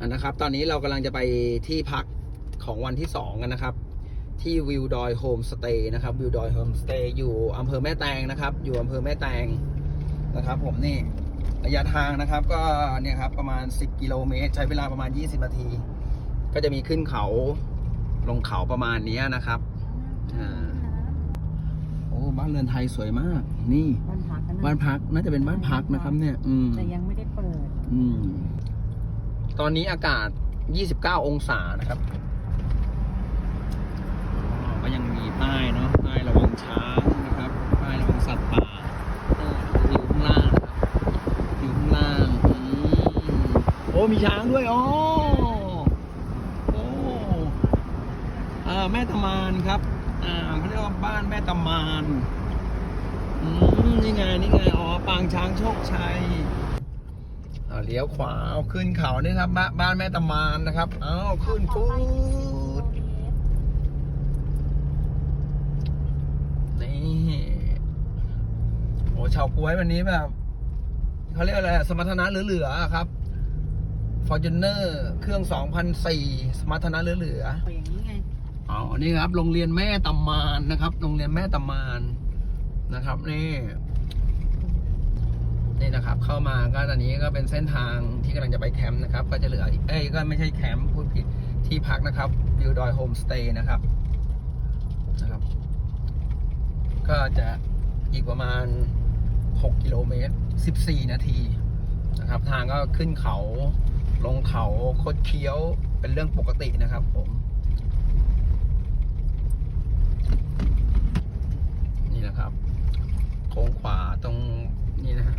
อะนะครับ ตอนนี้เรากำลังจะไปที่พักของวันที่สองกันนะครับ ที่วิวดอยโฮมสเตย์นะครับวิวดอยโฮมสเตย์อยู่อำเภอแม่แตงนะครับ อยู่อำเภอแม่แตงนะครับ ผมนี่ระยะทางนะครับก็เนี่ยครับประมาณ 10 กิโลเมตร ใช้เวลาประมาณ 20 นาที ก็จะมีขึ้นเขาลงเขาประมาณเนี้ยนะครับอ่าโอ้บ้านเรือนไทยสวยมาก นี่ บ้านพักกันบ้านพักน่าจะเป็นบ้านพักนะครับ เนี่ย อืมแต่ยังไม่ได้เปิด อืม ตอนนี้อากาศ 29 องศานะครับก็ยังมีป้ายเนาะป้ายระวังช้างนะครับป้ายระวังสัตว์ป่าออวิวข้างล่างนะครับวิวข้างล่างอโอ้มีช้างด้วยอ๋อโอ้อ่าแม่ตะมานครับอ่าเขาเรียกว่าบ้านแม่ตะมานอืมนี่ไงนี่ไงอ๋อปางช้างโชคชัย เลี้ยวขวาเอาขึ้นเขานี่ครับบ้านบ้านแม่ตะมานนะครับ เอาขึ้นฟูดนี่โอ้ชาวกล้วยวันนี้แบบเขาเรียกอะไรอะสมรรถนะเหลือๆอะครับฟอร์จูเนอร์เครื่อง2004สมรรถนะเหลือเปิดอย่างนี้ไงๆอ๋อนี่ครับ โรงเรียนแม่ตะมานนะครับ โรงเรียนแม่ตะมานนะครับ นี่ นี่นะครับ เข้ามาก็ตอนนี้ก็เป็นเส้นทางที่กำลังจะไปแคมป์นะครับ ก็จะเหลืออีกเอ้ยก็ไม่ใช่แคมป์พูดผิดที่พักนะครับวิวดอยโฮมสเตย์นะครับนะครับ ก็จะอีกประมาณ 6 กิโลเมตร 14 นาทีนะครับ ทางก็ขึ้นเขาลงเขาคดเคี้ยวเป็นเรื่องปกตินะครับผม นี่นะครับ โค้งขวาตรงนี่นะฮะ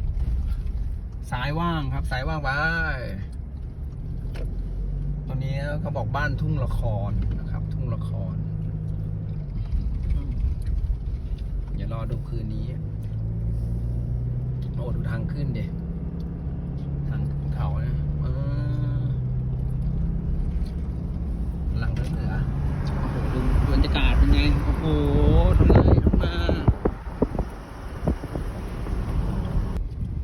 ซ้ายว่างครับซ้ายว่างไปตอนนี้เขาบอกบ้านทุ่งละครนะครับ ทุ่งละครอืมเดี๋ยวรอดูคืนนี้โอ้ดูทางขึ้นเด็ทางขึ้นเขานะอ่าหลังเหนือโอ้โหดูบรรยากาศเป็นไง โอ้โหทำไงทำนา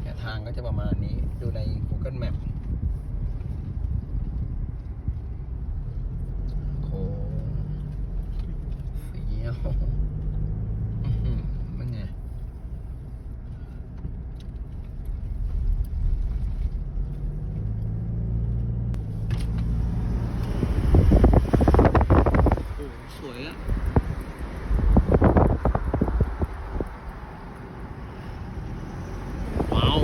เนี่ทางก็จะประมาณนี้ ดูใน Google Map โค้งเฟี้ยวอื้อหือมันไง โอ้โหสวยอะ ว้าว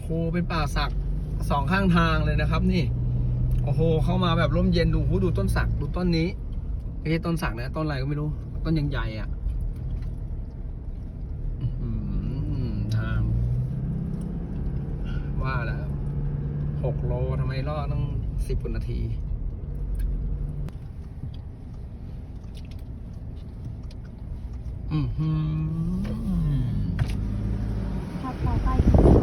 โห เป็นป่าสักสองข้างทางเลยนะครับ นี่ โอ้โห เข้ามาแบบร่มเย็นดูหูดูต้นสักดูต้นนี้ไม่ใช่ต้นสักนะต้นอะไรก็ไม่รู้ ต้นยังใหญ่อะทาง ว่าแล้วหกโลทำไมรอดต้องสิบกว่านาทีอือหือถ้าพอใก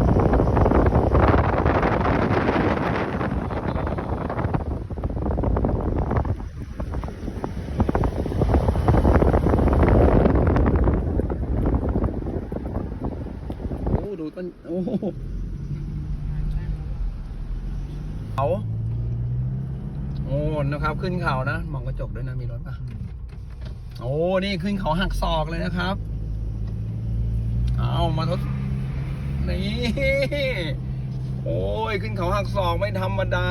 ล้โอ้ดูต้นโอ้โหเขาโอ้นะครับ ขึ้นเขานะมองกระจกด้วยนะมีรถปะโอ้นี่ขึ้นเขาหักศอกเลยนะครับ เอามาทดนี่โอ้ยขึ้นเขาหักศอกไม่ธรรมดา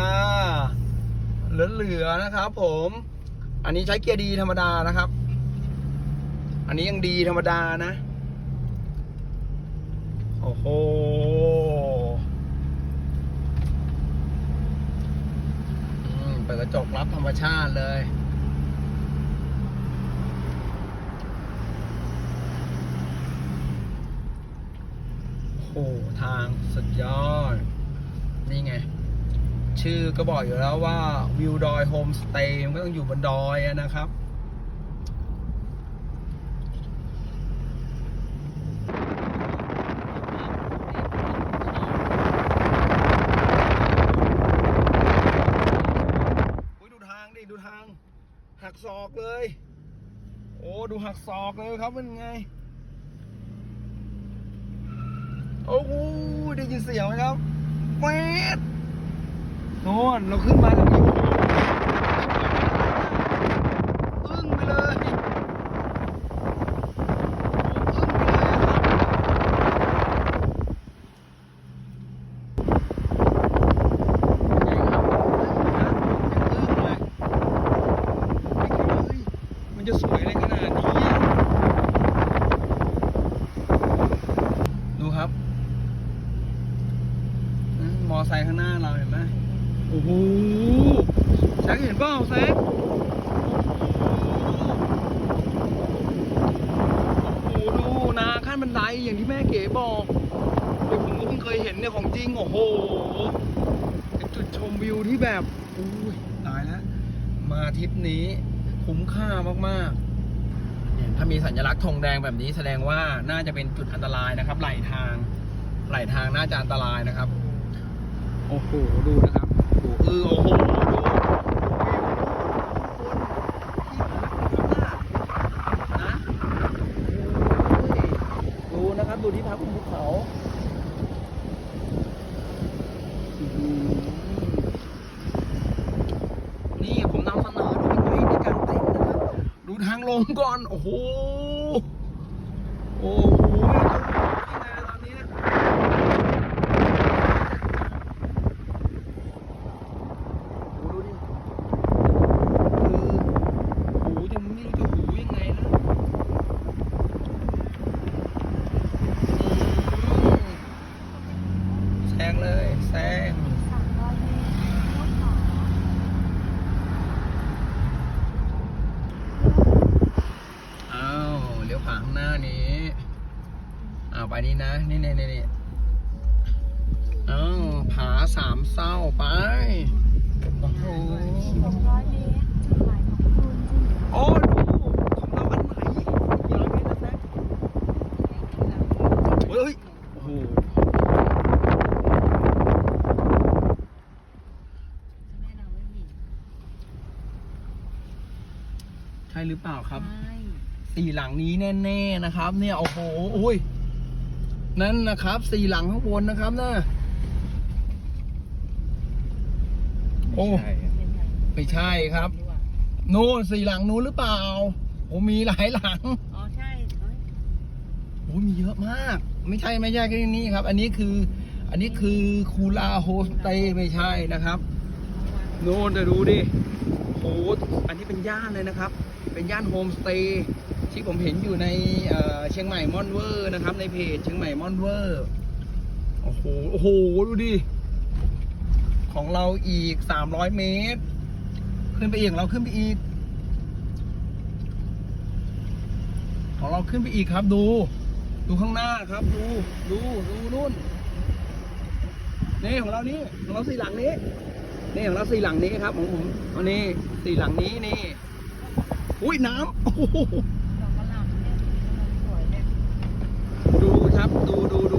เหลือๆนะครับ ผม อันนี้ใช้เกียร์ดีธรรมดานะครับ อันนี้ยังดีธรรมดานะโอ้โห เปิดกระจกรับธรรมชาติเลยโอ้โหทางสุดยอด นี่ไง ชื่อก็บอกอยู่แล้วว่า วิวดอยโฮมสเตย์มันก็ต้องอยู่บนดอยนะครับ อุ้ยดูทางดิ ดูทาง หักศ อกเลย โอ้ดูหักศอกเลยครับมันไง โอ้โหได้ยินเสียงไหมครับแวดโน่นเราขึ้นมาจากนี้อึ้งไปเลยอึ้งไปเลยครับนี่ครับยังอึ้งเลยไม่คิดว่าเฮ้ยมันจะสวยอะไรขนาดนี้อะดูครับอืมมอไซค์ข้างหน้าเราเห็นไหมโอ้โห แซกเห็นเปล่าแซกโอ้โหดูนาขั้นบันไดอย่างที่แม่เก๋บอกเดี๋ยวผมก็เพิ่งเคยเห็นเนี่ยของจริง โอ้โหเป็นจุดชมวิวที่แบบอุ้ยตายแล้ว มาทริปนี้คุ้มค่ามากๆเนี่ยถ้ามีสัญลักษณ์ธงแดงแบบนี้แสดงว่าน่าจะเป็นจุดอันตรายนะครับ ไหลทาง ไหลทางน่าจะอันตรายนะครับ โอ้โห ดูนะครับดูเออโอ้โห ดูดูวิวนะโอ้ยดูนะครับ ดูที่พักบนภูเขาอื้อหือนี่ผมนำเสนอดูไปในการเต้นนะครับ ดู ทางลงก่อน โอ้โห โอ้โหไม่รู้จะลงที่ไหนตอนนี้นะโอ้โหดูดิคือหูจะไม่รู้จะหูยังไงนะอืมแซงเลยแซง สามร้อยเมตรเลี้ยวขวา อ้าวเลี้ยวขวาข้าง หน้านี้อ้าวไปนี่นะนี่นี่นี่นี่อ้าวผาสามเศร้าไป โอ้โหสองร้อยเมตรจุดหมายของคุณจะอยู่โอ้ดูของเราอันใหม่กี่ร้อยเมตรนะแซคเฮ้ยโอ้โหแม่เราไม่มีใช่หรือเปล่าครับใช่ สี่หลังนี้แน่ๆนะครับ เนี่ยโอ้โหอุ้ยนั่นนะครับสี่หลังข้างบนนะครับนะโอ้เป็นไงไม่ใช่ครับดีกว่านู่นสี่หลังนู้นหรือเปล่าโอ้มีหลายหลังอ๋อใช่เอ้ยโอ้มีเยอะมาก ไม่ใช่ไม่ใช่แค่นี้ครับ อันนี้คือ อันนี้คือคูลาโฮสเตย์ไม่ใช่นะครับโน่นจะดูดิโอ้อันนี้เป็นย่านเลยนะครับ เป็นย่านโฮมสเตย์ ที่ผมเห็นอยู่ในเอ่อเชียงใหม่มอนเวอร์นะครับ ในเพจเชียงใหม่มอนเวอร์โอ้โหโอ้โหดูดิของเราอีกสามร้อยเมตร ขึ้นไปอีกเราขึ้นไปอีก ของเราขึ้นไปอีกครับ ดู ดูข้างหน้าครับ ดูดูดูนู่นนี่ของเรานี่ของเราสี่หลังนี้นี่ของเราสี่หลังนี้ครับของผมอันนี้สี่หลังนี้นี่อุ้ยน้ำโอ้โห ดอกก